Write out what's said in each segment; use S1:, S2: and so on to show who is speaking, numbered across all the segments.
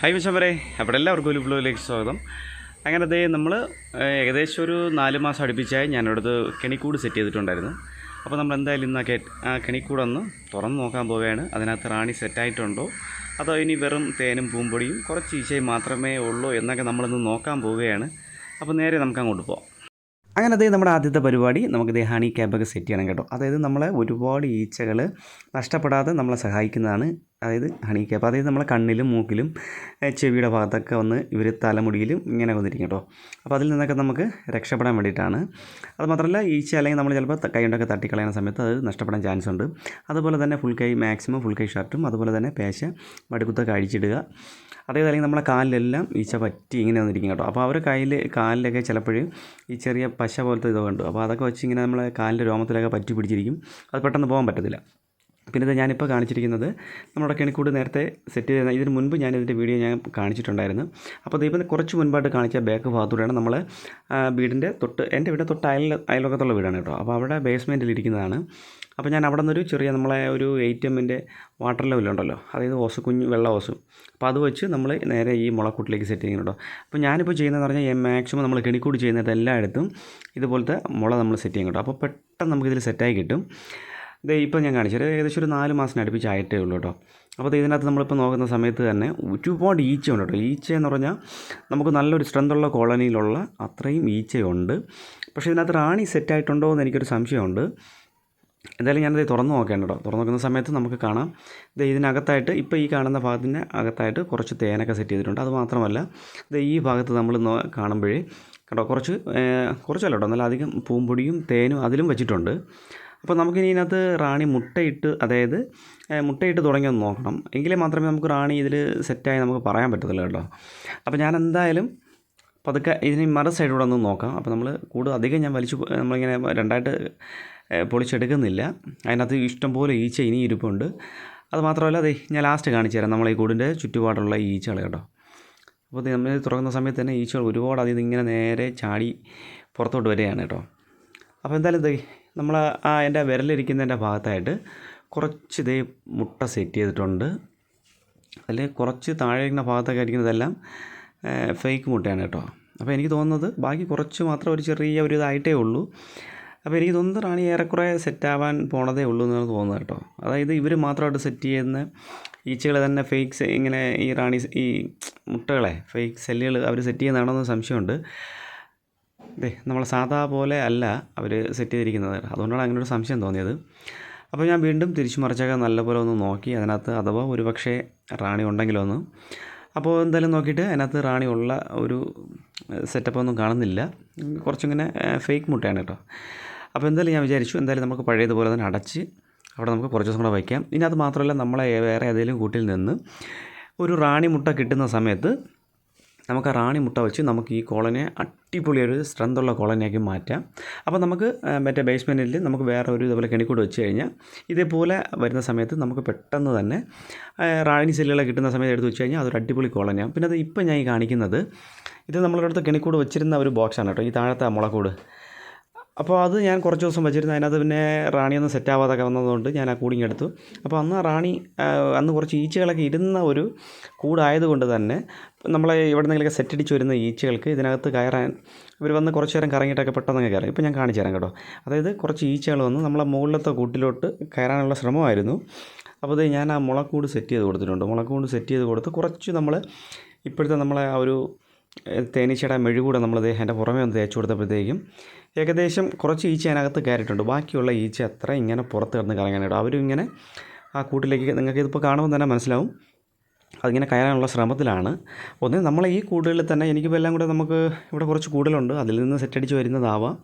S1: Hi മിച്ചമ്പരെ അവിടെ എല്ലാവർക്കും ഒരു ബ്ലോയിലേക്ക് സ്വാഗതം. അങ്ങനെ അതേ നമ്മൾ ഏകദേശം ഒരു നാല് മാസം അടുപ്പിച്ചായി ഞാനിവിടുത്തെ കെണിക്കൂട് സെറ്റ് ചെയ്തിട്ടുണ്ടായിരുന്നു. അപ്പോൾ നമ്മൾ എന്തായാലും ഇന്ന് ആ കെണിക്കൂടൊന്ന് തുറന്ന് നോക്കാൻ പോവുകയാണ്. അതിനകത്ത് റാണി സെറ്റായിട്ടുണ്ടോ അതോ ഇനി വെറും തേനും പൂമ്പൊടിയും കുറച്ച് ഈശയും മാത്രമേ ഉള്ളൂ എന്നൊക്കെ നമ്മളിന്ന് നോക്കാൻ പോവുകയാണ്. അപ്പോൾ നേരെ നമുക്ക് അങ്ങോട്ട് പോകാം അങ്ങനെ അതേ നമ്മുടെ ആദ്യത്തെ പരിപാടി നമുക്ക് ഇതേ ഹണി ക്യാബൊക്കെ സെറ്റ് ചെയ്യണം കേട്ടോ. അതായത് നമ്മളെ ഒരുപാട് ഈച്ചകൾ നഷ്ടപ്പെടാതെ നമ്മളെ സഹായിക്കുന്നതാണ് അതായത് ഹണി ക്യാപ്പ് അതായത് നമ്മളെ കണ്ണിലും മൂക്കിലും ചെവിയുടെ ഭാഗത്തൊക്കെ വന്ന് ഇവർ തലമുടിയിലും ഇങ്ങനെ വന്നിരിക്കും കേട്ടോ. അപ്പോൾ അതിൽ നിന്നൊക്കെ നമുക്ക് രക്ഷപ്പെടാൻ വേണ്ടിയിട്ടാണ്. അത് മാത്രമല്ല ഈച്ച അല്ലെങ്കിൽ നമ്മൾ ചിലപ്പോൾ കൈ കൊണ്ടൊക്കെ തട്ടിക്കളയുന്ന സമയത്ത് അത് നഷ്ടപ്പെടാൻ ചാൻസ് ഉണ്ട്. അതുപോലെ തന്നെ ഫുൾ കൈ മാക്സിമം ഫുൾ കൈ ഷർട്ടും അതുപോലെ തന്നെ പേശ മടുക്കുത്ത അഴിച്ചിടുക. അതേത് അല്ലെങ്കിൽ നമ്മളെ കാലിലെല്ലാം ഈച്ച പറ്റി ഇങ്ങനെ വന്നിരിക്കും കേട്ടോ. അപ്പോൾ അവർ കയ്യിൽ കാലിലൊക്കെ ചിലപ്പോഴും ഈ ചെറിയ പശ പോലത്തെ ഇതൊക്കെ ഉണ്ട് അപ്പോൾ അതൊക്കെ വെച്ച് ഇങ്ങനെ നമ്മളെ കാലിന്റെ രോമത്തിലൊക്കെ പറ്റി പിടിച്ചിരിക്കും. അത് പെട്ടെന്ന് പോകാൻ പറ്റത്തില്ല. പിന്നെ ഇത് ഞാനിപ്പോൾ കാണിച്ചിരിക്കുന്നത് നമ്മുടെ കിണിക്കൂട് നേരത്തെ സെറ്റ് ചെയ്ത ഇതിന് മുൻപ് ഞാൻ ഇതിന്റെ വീഡിയോ ഞാൻ കാണിച്ചിട്ടുണ്ടായിരുന്നു. അപ്പോൾ ദൈവം കുറച്ച് മുൻപായിട്ട് കാണിച്ച ബാക്ക് ഭാഗത്തൂടെയാണ് നമ്മൾ വീടിന്റെ തൊട്ട് എന്റെ വീടിന്റെ തൊട്ട് അയൽ അയൽവക്കത്തുള്ള വീടാണ് കേട്ടോ. അപ്പോൾ അവിടെ ബേസ്മെന്റിൽ ഇരിക്കുന്നതാണ്. അപ്പോൾ ഞാൻ അവിടെ നിന്നൊരു ചെറിയ നമ്മളെ ഒരു എ ടി എമ്മിന്റെ വാട്ടർ ലെവലുണ്ടല്ലോ അതായത് ഓസ് കുഞ്ഞ് വെള്ള ഓസ്. അപ്പോൾ അത് വെച്ച് നമ്മൾ നേരെ ഈ മുളക്കൂട്ടിലേക്ക് സെറ്റ് ചെയ്യുന്നുണ്ടോ അപ്പോൾ ഞാനിപ്പോൾ ചെയ്യുന്നതെന്ന് പറഞ്ഞാൽ മാക്സിമം നമ്മൾ കെണിക്കൂട് ചെയ്യുന്നത് എല്ലായിടത്തും ഇതുപോലത്തെ മുള നമ്മൾ സെറ്റ് ചെയ്യും കേട്ടോ. അപ്പോൾ പെട്ടെന്ന് നമുക്കിതിൽ സെറ്റായി കിട്ടും. ഇത് ഇപ്പം ഞാൻ കാണിച്ചത് ഏകദേശം ഒരു നാല് മാസത്തിന് അടുപ്പിച്ചായിട്ടേ ഉള്ളൂ കേട്ടോ. അപ്പോൾ ഇതിനകത്ത് നമ്മളിപ്പോൾ നോക്കുന്ന സമയത്ത് തന്നെ ഒരുപാട് ഉണ്ട് കേട്ടോ. ഈച്ച എന്ന് പറഞ്ഞാൽ നമുക്ക് നല്ലൊരു സ്ട്രെങ്തുള്ള കോളനിയിലുള്ള അത്രയും ഈച്ചയുണ്ട്. പക്ഷേ ഇതിനകത്ത് റാണി സെറ്റായിട്ടുണ്ടോ എന്ന് എനിക്കൊരു സംശയമുണ്ട്. എന്തായാലും ഞാനത് തുറന്നു നോക്കേണ്ട കേട്ടോ. തുറന്നു നോക്കുന്ന സമയത്ത് നമുക്ക് കാണാം. ഇത് ഇതിനകത്തായിട്ട് ഇപ്പോൾ ഈ കാണുന്ന ഭാഗത്തിന്റെ അകത്തായിട്ട് കുറച്ച് തേനൊക്കെ സെറ്റ് ചെയ്തിട്ടുണ്ട്. അത് മാത്രമല്ല ഇത് ഈ ഭാഗത്ത് നമ്മൾ കാണുമ്പോഴേ കേട്ടോ കുറച്ച് കുറച്ചല്ല കേട്ടോ. നല്ല അധികം പൂമ്പൊടിയും തേനും അതിലും വെച്ചിട്ടുണ്ട്. അപ്പോൾ നമുക്കിനി ഇതിനകത്ത് റാണി മുട്ടയിട്ട് അതായത് മുട്ടയിട്ട് തുടങ്ങിയൊന്ന് നോക്കണം. എങ്കിലേ മാത്രമേ നമുക്ക് റാണി ഇതിൽ സെറ്റായി നമുക്ക് പറയാൻ പറ്റത്തുള്ളൂ കേട്ടോ. അപ്പോൾ ഞാൻ എന്തായാലും പതുക്കെ ഇതിന് മറു സൈഡിലൂടെ ഒന്ന് നോക്കാം. അപ്പോൾ നമ്മൾ കൂടുതൽ അധികം ഞാൻ വലിച്ചു നമ്മളിങ്ങനെ രണ്ടായിട്ട് പൊളിച്ചെടുക്കുന്നില്ല. അതിനകത്ത് ഇഷ്ടംപോലെ ഈച്ച ഇനി ഇരിപ്പുണ്ട്. അത് മാത്രമല്ല അതെ ഞാൻ ലാസ്റ്റ് കാണിച്ചു തരാം നമ്മളെ ഈ കൂടിന്റെ ചുറ്റുപാടുള്ള ഈച്ചകൾ കേട്ടോ. അപ്പോൾ നമ്മൾ തുറക്കുന്ന സമയത്ത് തന്നെ ഈച്ചകൾ ഒരുപാട് അതിൽ ഇങ്ങനെ നേരെ ചാടി പുറത്തോട്ട് വരികയാണ് കേട്ടോ. അപ്പോൾ എന്തായാലും നമ്മൾ ആ എന്റെ വിരലിരിക്കുന്നതിന്റെ ഭാഗത്തായിട്ട് കുറച്ച് ഇതേ മുട്ട സെറ്റ് ചെയ്തിട്ടുണ്ട്. അതിൽ കുറച്ച് താഴെ ഇരിക്കുന്ന ഭാഗത്തൊക്കെ ഇരിക്കുന്നതെല്ലാം ഫേക്ക് മുട്ടയാണ് കേട്ടോ. അപ്പോൾ എനിക്ക് തോന്നുന്നത് ബാക്കി കുറച്ച് മാത്രം ഒരു ചെറിയ ഒരു ഇതായിട്ടേ ഉള്ളൂ. അപ്പോൾ എനിക്ക് തോന്നുന്നത് റാണി ഏറെക്കുറെ സെറ്റാവാൻ പോണതേ ഉള്ളൂ എന്നാണ് തോന്നുന്നത് കേട്ടോ. അതായത് ഇവർ മാത്രമായിട്ട് സെറ്റ് ചെയ്യുന്ന ഈച്ചകൾ തന്നെ ഫേക്ക് ഇങ്ങനെ ഈ റാണി ഈ മുട്ടകളെ ഫേക്ക് സെല്ലുകൾ അവർ സെറ്റ് ചെയ്യുന്നതാണോ എന്ന് സംശയമുണ്ട്. ദേ നമ്മൾ സാധാ പോലെ അല്ല അവർ സെറ്റ് ചെയ്തിരിക്കുന്നത്. അതുകൊണ്ടാണ് അങ്ങനെ ഒരു സംശയം തോന്നിയത്. അപ്പോൾ ഞാൻ വീണ്ടും തിരിച്ചു മറിച്ചൊക്കെ നല്ലപോലെ ഒന്ന് നോക്കി അതിനകത്ത് അഥവാ ഒരു പക്ഷേ റാണി ഉണ്ടെങ്കിലോ ഒന്ന്. അപ്പോൾ എന്തായാലും നോക്കിയിട്ട് അതിനകത്ത് റാണി ഉള്ള ഒരു സെറ്റപ്പ് ഒന്നും കാണുന്നില്ല. കുറച്ചിങ്ങനെ ഫേക്ക് മുട്ടയാണ് കേട്ടോ. അപ്പോൾ എന്തായാലും ഞാൻ വിചാരിച്ചു എന്തായാലും നമുക്ക് പഴയതുപോലെ തന്നെ അടച്ച് അവിടെ നമുക്ക് കുറച്ച് ദിവസം കൂടെ വയ്ക്കാം. ഇനി അത് മാത്രമല്ല നമ്മളെ വേറെ ഏതെങ്കിലും കൂട്ടിൽ നിന്ന് ഒരു റാണി മുട്ട കിട്ടുന്ന സമയത്ത് നമുക്ക് റാണി മുട്ട വെച്ച് നമുക്ക് ഈ കോളനെ അടിപൊളി ഒരു സ്ട്രെങ്തുള്ള കോളനിയാക്കി മാറ്റാം. അപ്പോൾ നമുക്ക് മറ്റേ ബേസ്മെന്റിൽ നമുക്ക് വേറെ ഒരു ഇതുപോലെ കെണിക്കൂട് വെച്ച് കഴിഞ്ഞാൽ ഇതേപോലെ വരുന്ന സമയത്ത് നമുക്ക് പെട്ടെന്ന് തന്നെ റാണി സെല്ലുകളെ കിട്ടുന്ന സമയത്ത് എടുത്ത് വെച്ച് കഴിഞ്ഞാൽ അതൊരു അടിപൊളി കോളനിയാണ്. പിന്നെ അത് ഇപ്പം ഞാൻ ഈ കാണിക്കുന്നത് ഇത് നമ്മളുടെ അടുത്ത് കെണിക്കൂട് വെച്ചിരുന്ന ഒരു ബോക്സാണ് കേട്ടോ. ഈ താഴത്തെ മുളക്കൂട്. അപ്പോൾ അത് ഞാൻ കുറച്ച് ദിവസം വെച്ചിരുന്നു. അതിനകത്ത് പിന്നെ റാണിയൊന്നും സെറ്റ് ആവാതൊക്കെ വന്നതുകൊണ്ട് ഞാൻ ആ കൂടിങ് എടുത്തു. അപ്പോൾ അന്ന് റാണി അന്ന് കുറച്ച് ഈച്ചകളൊക്കെ ഇരുന്ന ഒരു കൂടായതുകൊണ്ട് തന്നെ നമ്മളെ എവിടെ നിന്നെങ്കിലൊക്കെ സെറ്റടിച്ച് വരുന്ന ഈച്ചകൾക്ക് ഇതിനകത്ത് കയറാൻ ഇവർ വന്ന് കുറച്ച് നേരം കറങ്ങിയിട്ടൊക്കെ പെട്ടെന്ന് കയറും. ഇപ്പോൾ ഞാൻ കാണിച്ചു തരാം കേട്ടോ. അതായത് കുറച്ച് ഈച്ചകൾ വന്ന് നമ്മളെ മുകളിലത്തെ കൂട്ടിലോട്ട് കയറാനുള്ള ശ്രമമായിരുന്നു. അപ്പോൾ അത് ഞാൻ ആ മുളക്കൂട് സെറ്റ് ചെയ്ത് കൊടുത്തിട്ടുണ്ട്. മുളക്കൂട് സെറ്റ് ചെയ്ത് കൊടുത്ത് കുറച്ച് നമ്മൾ ഇപ്പോഴത്തെ നമ്മളെ ആ ഒരു തേനീച്ചയുടെ മെഴുകൂടെ നമ്മൾ അദ്ദേഹം എന്റെ പുറമേ ഒന്ന് തേച്ച് കൊടുത്തപ്പോഴത്തേക്കും ഏകദേശം കുറച്ച് ഈച്ച അതിനകത്ത് കയറിയിട്ടുണ്ട്. ബാക്കിയുള്ള ഈച്ച അത്ര ഇങ്ങനെ പുറത്ത് കിടന്ന് കറങ്ങാനായിട്ട് അവരും ഇങ്ങനെ ആ കൂട്ടിലേക്ക് നിങ്ങൾക്ക് ഇതിപ്പോൾ കാണുമ്പോൾ തന്നെ മനസ്സിലാവും. അതിങ്ങനെ കയറാനുള്ള ശ്രമത്തിലാണ്. ഒന്ന് നമ്മൾ ഈ കൂടുകളിൽ തന്നെ എനിക്കിപ്പോൾ എല്ലാം കൂടെ നമുക്ക് ഇവിടെ കുറച്ച് കൂടുതലുണ്ട്. അതിൽ നിന്ന് സെറ്റടിച്ച് വരുന്നതാവാം.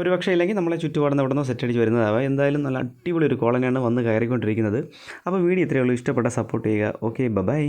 S1: ഒരു പക്ഷേ ഇല്ലെങ്കിൽ നമ്മളെ ചുറ്റുപാടുന്ന ഇവിടെ നിന്ന് സെറ്റടിച്ച് വരുന്നതാവാം. എന്തായാലും നല്ല അടിപൊളി ഒരു കോളനിയാണ് വന്ന് കയറിക്കൊണ്ടിരിക്കുന്നത്. അപ്പോൾ വീഡിയോ ഇത്രയേ ഉള്ളൂ. ഇഷ്ടപ്പെട്ട സപ്പോർട്ട് ചെയ്യുക. Okay bye.